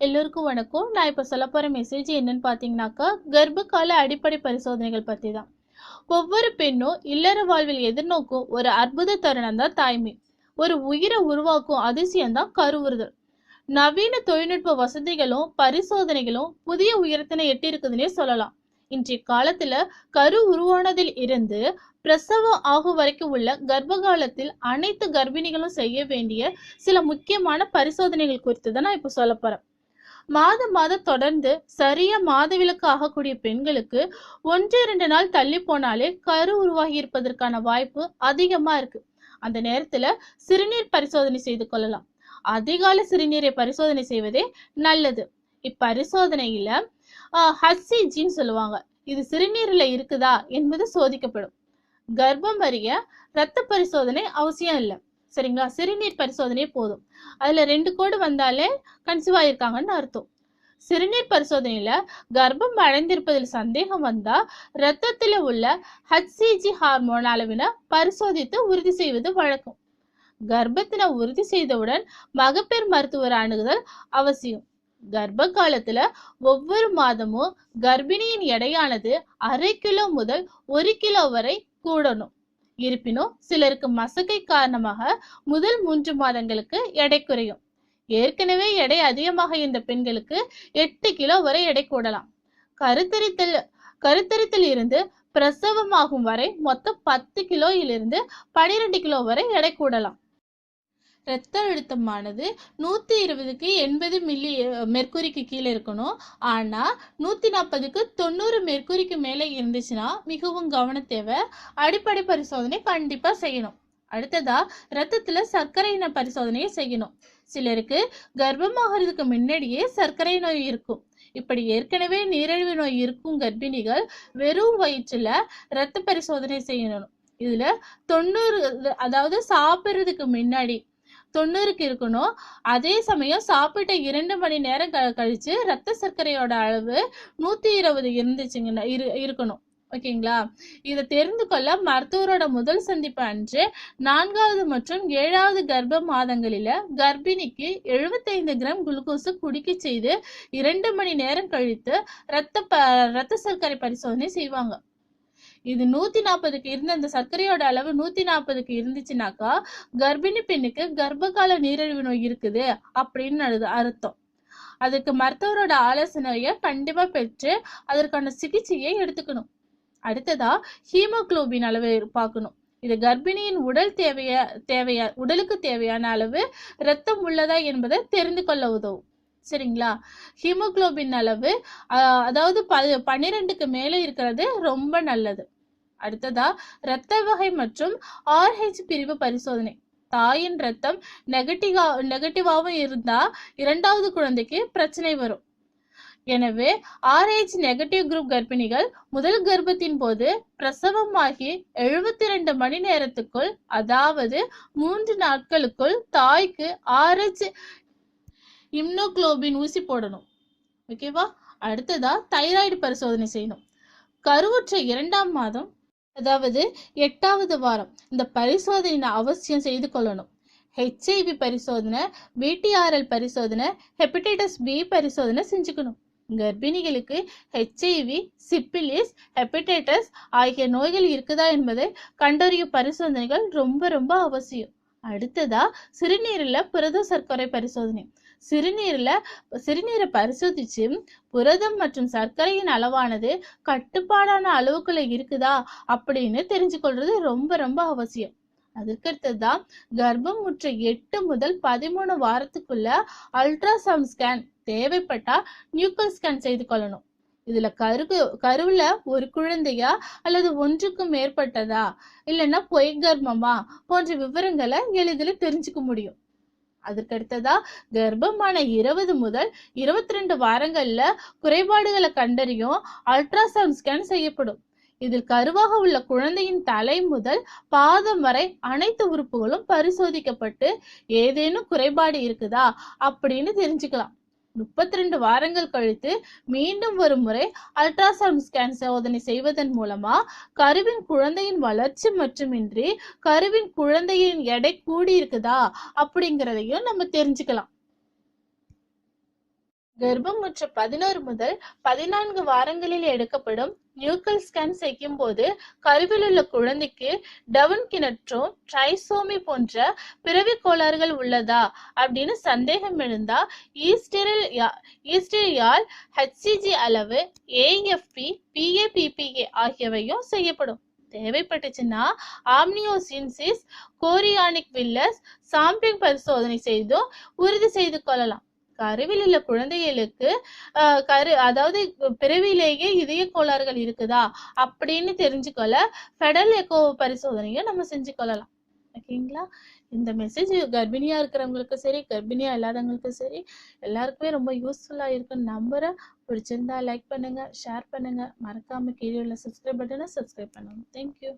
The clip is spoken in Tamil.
எல்லோருக்கும் வணக்கம். நான் இப்போ சொல்ல போகிற மெசேஜ் என்னன்னு பார்த்தீங்கன்னாக்கா கர்ப்பகால அடிப்படை பரிசோதனைகள் பற்றி தான் ஒவ்வொரு பெண்ணும் இல்லற வாழ்வில் எதிர்நோக்கும் ஒரு அற்புத தருணம் தான் தாய்மை. ஒரு உயிரை உருவாக்கும் அதிசயம் தான் கருவுறுதல். நவீன தொழில்நுட்ப வசதிகளும் பரிசோதனைகளும் புதிய உயரத்தினை எட்டியிருக்குதுன்னே சொல்லலாம். இன்றைய காலத்துல கரு உருவானதில் இருந்து பிரசவம் ஆகும் வரைக்கும் உள்ள கர்ப்ப காலத்தில் அனைத்து கர்ப்பிணிகளும் செய்ய வேண்டிய சில முக்கியமான பரிசோதனைகள் குறித்து தான் நான் இப்போ சொல்ல போறேன். மாதம் மாதம் தொடர்ந்து சரியா மாதவிலக்கு ஆகக்கூடிய பெண்களுக்கு ஒன்று இரண்டு நாள் தள்ளி போனாலே கரு உருவாகி இருப்பதற்கான வாய்ப்பு அதிகமா இருக்கு. அந்த நேரத்துல சிறுநீர் பரிசோதனை செய்து கொள்ளலாம். அதிகால சிறுநீரை பரிசோதனை செய்வதே நல்லது. இப்பரிசோதனையில ஹச்சிஜின்னு சொல்லுவாங்க. இது சிறுநீரில் இருக்குதா என்பது சோதிக்கப்படும். கர்ப்பம் அறிய ரத்த பரிசோதனை அவசியம் இல்லை. சரிங்களா? சிறுநீர் பரிசோதனை போதும். அதில் ரெண்டு கோடு வந்தாலே கன்சீவ் ஆயிருக்காங்கன்னு அர்த்தம். சிறுநீர் பரிசோதனையில கர்ப்பம் அடைந்திருப்பதில் சந்தேகம் வந்தா ரத்தத்தில் உள்ள ஹச்சிஜி ஹார்மோன் அளவினை பரிசோதித்து உறுதி செய்வது வழக்கம். கர்ப்பத்தினை உறுதி செய்தவுடன் மகப்பேறு மருத்துவர் அணுகுதல் அவசியம். கர்ப்ப காலத்துல ஒவ்வொரு மாதமும் கர்ப்பிணியின் எடையானது அரை கிலோ முதல் ஒரு கிலோ வரை கூடணும். இருப்பினும் சிலருக்கு மசக்கை காரணமாக முதல் மூன்று மாதங்களுக்கு எடை குறையும். ஏற்கனவே எடை அதிகமாக இருந்த பெண்களுக்கு எட்டு கிலோ வரை எடை கூடலாம் கருத்தரித்தல் கருத்தரித்தல் இருந்து பிரசவமாகும் வரை மொத்தம் பத்து கிலோயிலிருந்து பனிரெண்டு கிலோ வரை எடை கூடலாம் இரத்த அழுத்தமானது நூற்றி இருபதுக்கு எண்பது மில்லி மெர்க்குரிக்கு கீழே இருக்கணும். ஆனால் நூற்றி நாற்பதுக்கு தொண்ணூறு மெர்க்குரிக்கு மேலே இருந்துச்சுன்னா மிகவும் கவனம் தேவை அடிப்படை பரிசோதனை கண்டிப்பாக செய்யணும். அடுத்ததா ரத்தத்துல சர்க்கரையின பரிசோதனையை செய்யணும். சிலருக்கு கர்ப்பமாகிறதுக்கு முன்னாடியே சர்க்கரை நோய் இருக்கும். இப்படி ஏற்கனவே நீரிழிவு நோய் இருக்கும் கர்ப்பிணிகள் வெறும் வயிற்றுல ரத்த பரிசோதனை செய்யணும். இதுல தொண்ணூறு அதாவது சாப்பிட்றதுக்கு முன்னாடி தொண்ணூறுக்கு இருக்கணும். அதே சமயம் சாப்பிட்ட இரண்டு மணி நேரம் க கழிச்சு ரத்த சர்க்கரையோட அளவு நூத்தி இருபது இருந்துச்சுங்கன்னா இரு இருக்கணும். ஓகேங்களா? இதை தெரிந்து கொள்ள மருத்துவரோட முதல் சந்திப்பு அன்று நான்காவது மற்றும் ஏழாவது கர்ப்ப மாதங்களில கர்ப்பிணிக்கு எழுபத்தைந்து கிராம் குளுக்கோஸ் குடிக்க செய்து இரண்டு மணி நேரம் கழித்து ரத்த ப ரத்த சர்க்கரை பரிசோதனை செய்வாங்க. இது நூத்தி நாற்பதுக்கு இருந்த அந்த சர்க்கரையோட அளவு நூத்தி நாற்பதுக்கு இருந்துச்சுனாக்கா கர்ப்பிணி பெண்ணுக்கு கர்ப்பகால நீரிழிவு நோய் இருக்குது அப்படின்னு அர்த்தம். அதுக்கு மருத்துவரோட ஆலோசனையை கண்டிப்பா பெற்று அதற்கான சிகிச்சையை எடுத்துக்கணும். அடுத்ததா ஹீமோகுளோபின் அளவு பார்க்கணும். இது கர்ப்பிணியின் உடல் தேவைய தேவையா உடலுக்கு தேவையான அளவு ரத்தம் உள்ளதா என்பதை தெரிந்து கொள்ள உதவும். சரிங்களா? ஹீமோகுளோபின் அளவு அதாவது ப பன்னிரெண்டுக்கு மேலே இருக்கிறது ரொம்ப நல்லது. அடுத்ததா இரத்த வகை மற்றும் ஆர்ஹெச் பிரிவு பரிசோதனை. தாயின் ரத்தம் நெகட்டிவா நெகட்டிவாகவும் இருந்தா இரண்டாவது குழந்தைக்கு பிரச்சனை வரும். எனவே ஆர்ஹெச் நெகட்டிவ் குரூப் கர்ப்பிணிகள் முதல் கர்ப்பத்தின் போது பிரசவமாகி எழுபத்தி ரெண்டு மணி நேரத்துக்குள் அதாவது மூன்று நாட்களுக்குள் தாய்க்கு ஆர்ஹெச் இம்னோக்ளோபின் ஊசி போடணும். ஓகேவா அடுத்ததா தைராய்டு பரிசோதனை செய்யணும். கருவுற்ற இரண்டாம் மாதம் அதாவது எட்டாவது வாரம். இந்த பரிசோதனை அவசியம் செய்து கொள்ளணும். ஹெச்ஐவி பரிசோதனை பிடிஆர்எல் பரிசோதனை ஹெப்படைட்டிஸ் பி பரிசோதனை செஞ்சுக்கணும். கர்ப்பிணிகளுக்கு ஹெச்ஐவி சிப்பிலிஸ் ஹெப்படைட்டஸ் ஆகிய நோய்கள் இருக்குதா என்பதை கண்டறியும் பரிசோதனைகள் ரொம்ப ரொம்ப அவசியம். அடுத்ததா சிறுநீரில் புரத சர்க்கரை பரிசோதனை. சிறுநீர்ல சிறுநீரை பரிசோதிச்சு புரதம் மற்றும் சர்க்கரையின் அளவானது கட்டுப்பாடான அளவுக்குள்ள இருக்குதா அப்படின்னு தெரிஞ்சு கொள்றது ரொம்ப ரொம்ப அவசியம். அதுக்கடுத்ததுதான் கர்ப்பம் முற்ற எட்டு முதல் பதிமூணு வாரத்துக்குள்ள அல்ட்ராசவுண்ட் ஸ்கேன் தேவைப்பட்டா நியூக்கல் ஸ்கேன் செய்து கொள்ளணும். இதுல கருகு கருவுல ஒரு குழந்தையா அல்லது ஒன்றுக்கும் மேற்பட்டதா? இல்லைன்னா பொய் கர்ப்பமா? போன்ற விவரங்களை எளிதில் தெரிஞ்சுக்க முடியும். அதற்கடுத்ததா கர்ப்பமான இருபது முதல் இருபத்தி ரெண்டு வாரங்கள்ல குறைபாடுகளை கண்டறியும் அல்ட்ராசவுண்ட் ஸ்கேன் செய்யப்படும். இதில் கருவாக உள்ள குழந்தையின் தலை முதல் பாதம் வரை அனைத்து உறுப்புகளும் பரிசோதிக்கப்பட்டு ஏதேனும் குறைபாடு இருக்குதா அப்படின்னு தெரிஞ்சுக்கலாம். முப்பத்தி ரெண்டு வாரங்கள் கழித்து மீண்டும் ஒரு முறை அல்ட்ராசவுண்ட் ஸ்கேன் சோதனை செய்வதன் மூலமா கருவின் குழந்தையின் வளர்ச்சி மட்டுமின்றி கருவின் குழந்தையின் எடை கூடி இருக்குதா அப்படிங்கிறதையும் நம்ம தெரிஞ்சுக்கலாம். கர்ப்பமுற்ற பதினோரு முதல் பதினான்கு வாரங்களில் எடுக்கப்படும் நியூக்கல் ஸ்கேன் செய்யும் போது கருவில் உள்ள குழந்தைக்கு டவுன் கிணற்றோம் ட்ரைசோமி போன்ற பிறவி கோளாறுகள் உள்ளதா அப்படின்னு சந்தேகம் எழுந்தா ஈஸ்டரில் ஈஸ்டரியால் ஹெச்சிஜி அளவு ஏஎஃப்பி பிஏபிபிஏ ஆகியவையும் செய்யப்படும். தேவைப்பட்டுச்சுன்னா ஆம்னியோசின்சிஸ் கோரியானிக் வில்லஸ் சாம்பிங் பரிசோதனை செய்தும் உறுதி செய்து கொள்ளலாம். கருவில் உள்ள குழந்தைகளுக்கு ஆஹ், கரு அதாவது பிறவிலேயே இதய கோளாறுகள் இருக்குதா அப்படின்னு தெரிஞ்சுக்கொள்ள ஃபெடல் எக்கோ பரிசோதனையை நம்ம செஞ்சு கொள்ளலாம் ஓகேங்களா? இந்த மெசேஜ் கர்ப்பிணியா இருக்கிறவங்களுக்கும் சரி கர்ப்பிணியா இல்லாதவங்களுக்கும் சரி எல்லாருக்குமே ரொம்ப யூஸ்ஃபுல்லா இருக்குன்னு நம்புறேன் பிடிச்சிருந்தா லைக் பண்ணுங்க ஷேர் பண்ணுங்க. மறக்காம கீழே உள்ள சப்ஸ்கிரைப் பட்டனை சப்ஸ்கிரைப் பண்ணுங்க தேங்க்யூ